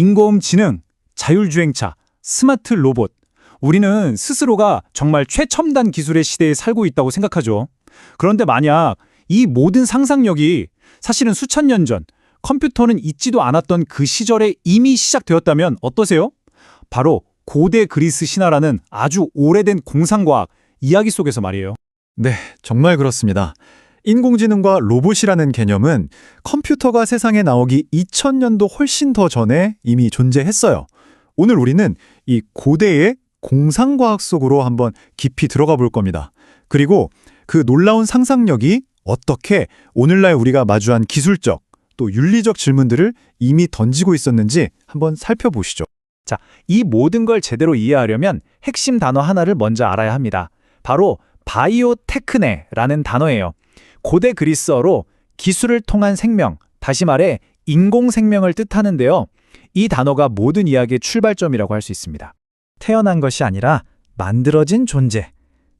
인공지능, 자율주행차, 스마트 로봇. 우리는 스스로가 정말 최첨단 기술의 시대에 살고 있다고 생각하죠. 그런데 만약 이 모든 상상력이 사실은 수천 년 전 컴퓨터는 있지도 않았던 그 시절에 이미 시작되었다면 어떠세요? 바로 고대 그리스 신화라는 아주 오래된 공상과학 이야기 속에서 말이에요. 네, 정말 그렇습니다. 인공지능과 로봇이라는 개념은 컴퓨터가 세상에 나오기 2000년도 훨씬 더 전에 이미 존재했어요. 오늘 우리는 이 고대의 공상과학 속으로 한번 깊이 들어가 볼 겁니다. 그리고 그 놀라운 상상력이 어떻게 오늘날 우리가 마주한 기술적 또 윤리적 질문들을 이미 던지고 있었는지 한번 살펴보시죠. 자, 이 모든 걸 제대로 이해하려면 핵심 단어 하나를 먼저 알아야 합니다. 바로 바이오테크네라는 단어예요. 고대 그리스어로 기술을 통한 생명, 다시 말해 인공생명을 뜻하는데요. 이 단어가 모든 이야기의 출발점이라고 할 수 있습니다. 태어난 것이 아니라 만들어진 존재.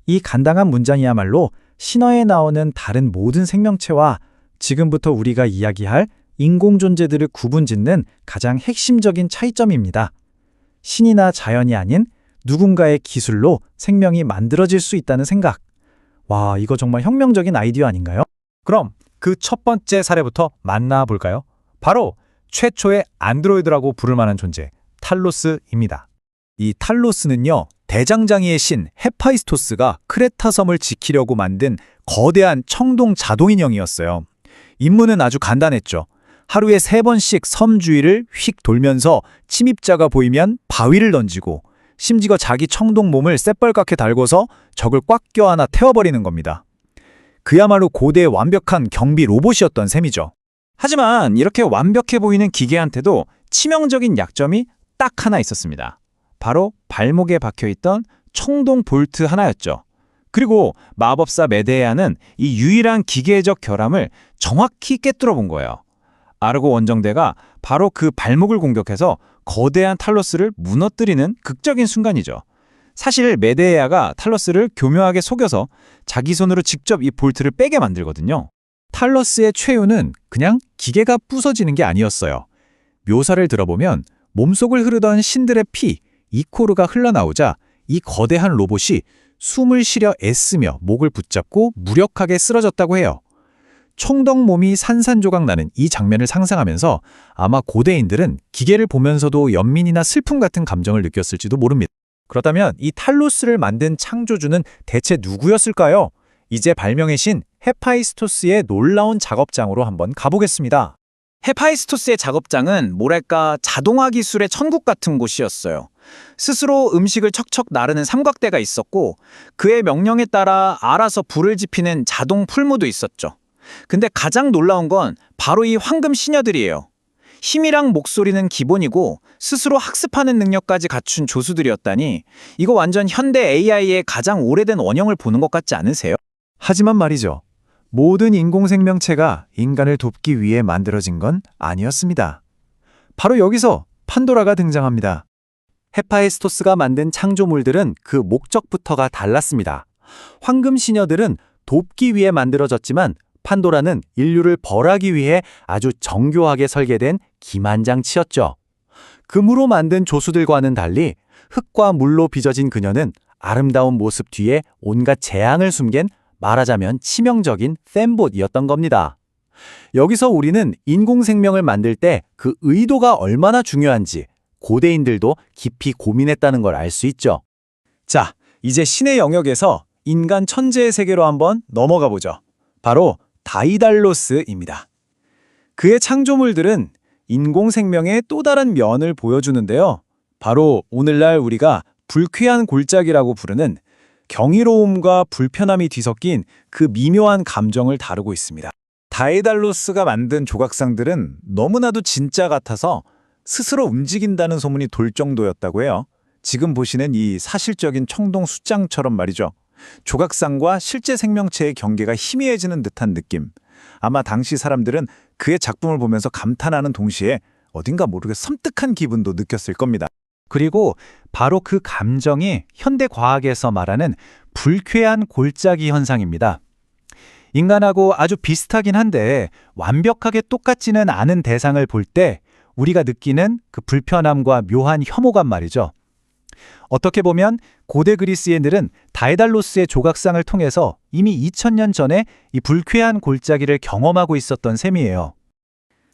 이 간단한 문장이야말로 신화에 나오는 다른 모든 생명체와 지금부터 우리가 이야기할 인공 존재들을 구분짓는 가장 핵심적인 차이점입니다. 신이나 자연이 아닌 누군가의 기술로 생명이 만들어질 수 있다는 생각. 와, 이거 정말 혁명적인 아이디어 아닌가요? 그럼 그 첫 번째 사례부터 만나볼까요? 바로 최초의 안드로이드라고 부를 만한 존재, 탈로스입니다. 이 탈로스는요, 대장장이의 신 헤파이스토스가 크레타 섬을 지키려고 만든 거대한 청동 자동인형이었어요. 임무는 아주 간단했죠. 하루에 세 번씩 섬 주위를 휙 돌면서 침입자가 보이면 바위를 던지고 심지어 자기 청동 몸을 새빨갛게 달궈서 적을 꽉 껴안아 태워버리는 겁니다. 그야말로 고대의 완벽한 경비 로봇이었던 셈이죠. 하지만 이렇게 완벽해 보이는 기계한테도 치명적인 약점이 딱 하나 있었습니다. 바로 발목에 박혀있던 청동 볼트 하나였죠. 그리고 마법사 메데아는 이 유일한 기계적 결함을 정확히 깨뚫어 본 거예요. 아르고 원정대가 바로 그 발목을 공격해서 거대한 탈로스를 무너뜨리는 극적인 순간이죠. 사실 메데아가 탈로스를 교묘하게 속여서 자기 손으로 직접 이 볼트를 빼게 만들거든요. 탈러스의 최후는 그냥 기계가 부서지는 게 아니었어요. 묘사를 들어보면 몸속을 흐르던 신들의 피, 이코르가 흘러나오자 이 거대한 로봇이 숨을 쉬려 애쓰며 목을 붙잡고 무력하게 쓰러졌다고 해요. 총덕 몸이 산산조각 나는 이 장면을 상상하면서 아마 고대인들은 기계를 보면서도 연민이나 슬픔 같은 감정을 느꼈을지도 모릅니다. 그렇다면 이 탈로스를 만든 창조주는 대체 누구였을까요? 이제 발명의 신 헤파이스토스의 놀라운 작업장으로 한번 가보겠습니다. 헤파이스토스의 작업장은 뭐랄까 자동화 기술의 천국 같은 곳이었어요. 스스로 음식을 척척 나르는 삼각대가 있었고 그의 명령에 따라 알아서 불을 지피는 자동 풀무도 있었죠. 근데 가장 놀라운 건 바로 이 황금 시녀들이에요. 힘이랑 목소리는 기본이고 스스로 학습하는 능력까지 갖춘 조수들이었다니 이거 완전 현대 AI의 가장 오래된 원형을 보는 것 같지 않으세요? 하지만 말이죠. 모든 인공생명체가 인간을 돕기 위해 만들어진 건 아니었습니다. 바로 여기서 판도라가 등장합니다. 헤파이스토스가 만든 창조물들은 그 목적부터가 달랐습니다. 황금 시녀들은 돕기 위해 만들어졌지만 판도라는 인류를 벌하기 위해 아주 정교하게 설계된 기만장치였죠. 금으로 만든 조수들과는 달리 흙과 물로 빚어진 그녀는 아름다운 모습 뒤에 온갖 재앙을 숨긴 말하자면 치명적인 fem봇이었던 겁니다. 여기서 우리는 인공생명을 만들 때 그 의도가 얼마나 중요한지 고대인들도 깊이 고민했다는 걸 알 수 있죠. 자, 이제 신의 영역에서 인간 천재의 세계로 한번 넘어가 보죠. 바로 다이달로스입니다. 그의 창조물들은 인공 생명의 또 다른 면을 보여주는데요. 바로 오늘날 우리가 불쾌한 골짜기라고 부르는 경이로움과 불편함이 뒤섞인 그 미묘한 감정을 다루고 있습니다. 다이달로스가 만든 조각상들은 너무나도 진짜 같아서 스스로 움직인다는 소문이 돌 정도였다고 해요. 지금 보시는 이 사실적인 청동 숫장처럼 말이죠. 조각상과 실제 생명체의 경계가 희미해지는 듯한 느낌. 아마 당시 사람들은 그의 작품을 보면서 감탄하는 동시에 어딘가 모르게 섬뜩한 기분도 느꼈을 겁니다. 그리고 바로 그 감정이 현대 과학에서 말하는 불쾌한 골짜기 현상입니다. 인간하고 아주 비슷하긴 한데 완벽하게 똑같지는 않은 대상을 볼 때 우리가 느끼는 그 불편함과 묘한 혐오감 말이죠. 어떻게 보면 고대 그리스인들은 다이달로스의 조각상을 통해서 이미 2000년 전에 이 불쾌한 골짜기를 경험하고 있었던 셈이에요.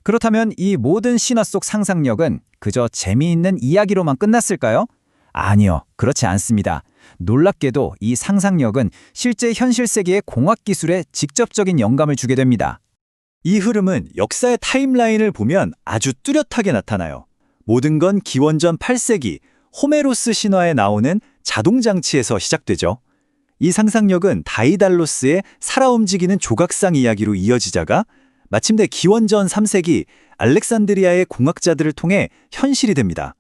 그렇다면 이 모든 신화 속 상상력은 그저 재미있는 이야기로만 끝났을까요? 아니요, 그렇지 않습니다. 놀랍게도 이 상상력은 실제 현실 세계의 공학 기술에 직접적인 영감을 주게 됩니다. 이 흐름은 역사의 타임라인을 보면 아주 뚜렷하게 나타나요. 모든 건 기원전 8세기 호메로스 신화에 나오는 자동장치에서 시작되죠. 이 상상력은 다이달로스의 살아 움직이는 조각상 이야기로 이어지자가 마침내 기원전 3세기 알렉산드리아의 공학자들을 통해 현실이 됩니다.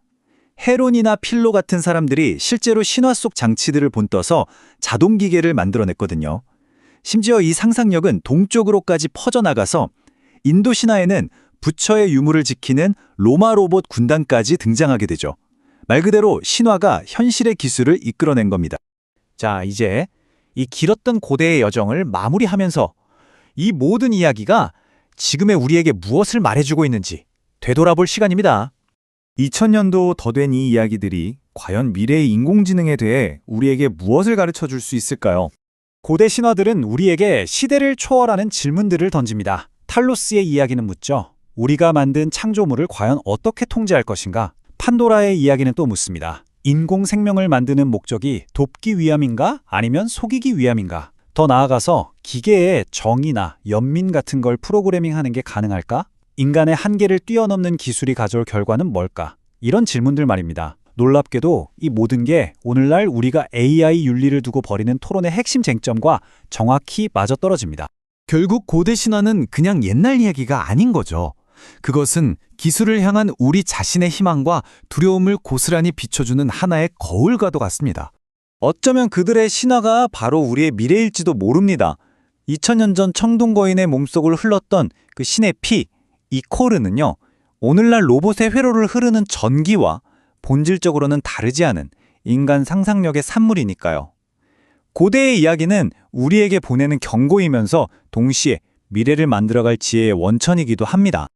헤론이나 필로 같은 사람들이 실제로 신화 속 장치들을 본떠서 자동기계를 만들어냈거든요. 심지어 이 상상력은 동쪽으로까지 퍼져나가서 인도 신화에는 부처의 유물을 지키는 로마 로봇 군단까지 등장하게 되죠. 말 그대로 신화가 현실의 기술을 이끌어낸 겁니다. 자, 이제 이 길었던 고대의 여정을 마무리하면서 이 모든 이야기가 지금의 우리에게 무엇을 말해주고 있는지 되돌아볼 시간입니다. 2000년도 더 된 이 이야기들이 과연 미래의 인공지능에 대해 우리에게 무엇을 가르쳐 줄 수 있을까요? 고대 신화들은 우리에게 시대를 초월하는 질문들을 던집니다. 탈로스의 이야기는 묻죠. 우리가 만든 창조물을 과연 어떻게 통제할 것인가? 판도라의 이야기는 또 묻습니다. 인공 생명을 만드는 목적이 돕기 위함인가? 아니면 속이기 위함인가? 더 나아가서 기계의 정의나 연민 같은 걸 프로그래밍하는 게 가능할까? 인간의 한계를 뛰어넘는 기술이 가져올 결과는 뭘까? 이런 질문들 말입니다. 놀랍게도 이 모든 게 오늘날 우리가 AI 윤리를 두고 벌이는 토론의 핵심 쟁점과 정확히 맞아떨어집니다. 결국 고대 신화는 그냥 옛날 이야기가 아닌 거죠. 그것은 기술을 향한 우리 자신의 희망과 두려움을 고스란히 비춰주는 하나의 거울과도 같습니다. 어쩌면 그들의 신화가 바로 우리의 미래일지도 모릅니다. 2000년 전 청동거인의 몸속을 흘렀던 그 신의 피, 이 코르는요, 오늘날 로봇의 회로를 흐르는 전기와 본질적으로는 다르지 않은 인간 상상력의 산물이니까요. 고대의 이야기는 우리에게 보내는 경고이면서 동시에 미래를 만들어갈 지혜의 원천이기도 합니다.